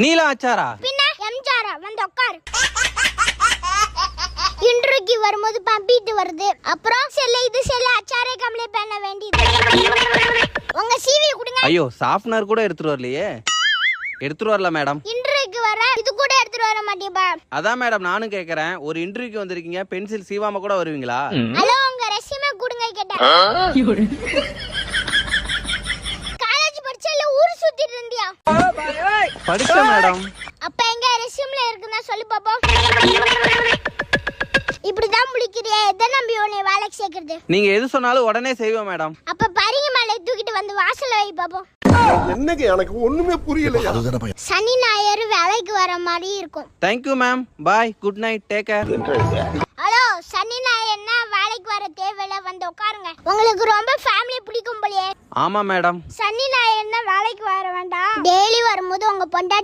நீலா அச்சாரா? பின்ன எம்ஜாரா வந்து உட்காரு இன்றைக்கு வரும்போது பம்பிட்டு வருது. அப்புறம் செல்ல இது செல்ல அச்சாரே கம்ப்ளீட் பண்ண வேண்டியது. உங்க சிவி கொடுங்க. ஐயோ சாஃப்ட்னர் கூட எடுத்துட்டு வரலையே. எடுத்துட்டு வரல மேடம் இன்றைக்கு வர இது கூட எடுத்துட்டு வர மாட்டேப்பா. அதான் மேடம் நானும் கேட்குறேன் ஒரு இன்டர்வியூக்கு வந்திருக்கீங்க பென்சில் சீவாம கூட வருவீங்களா? ஹலோ உங்க ரெஸ்யூமே கொடுங்க கேட்டேன். படிச்சேன் மேடம். அப்ப எங்க ரெஸ்யூம்ல இருக்குன்னா சொல்லு பாப்போம். இப்படிதான் முழிக்கிறியா எதை நம்பி உன்னை வேலைக்கு சேர்க்கறது? நீங்க எது சொன்னாலும் உடனே செய்வோம் மேடம். அப்ப பரிங்க மேலே தூக்கிட்டு வந்து வாசல்ல வை பாப்போம். என்னங்க எனக்கு ஒண்ணுமே புரியலையா. சனி ஞாயிறு வேலைக்கு வர மாதிரி இருக்கும். Thank you ma'am bye good night take care hello சனி ஞாயிறுனா வேலைக்கு வர தேவையில்ல வந்து உட்காருங்க. உங்களுக்கு ரொம்ப ஃபேமிலி பிடிக்கும் போலயே. ஆமா மேடம். சனி ஞாயிறுனா வேலைக்கு வர வேண்டாம். டெய்லி வரும்போது உங்கள் பொண்டாட்டி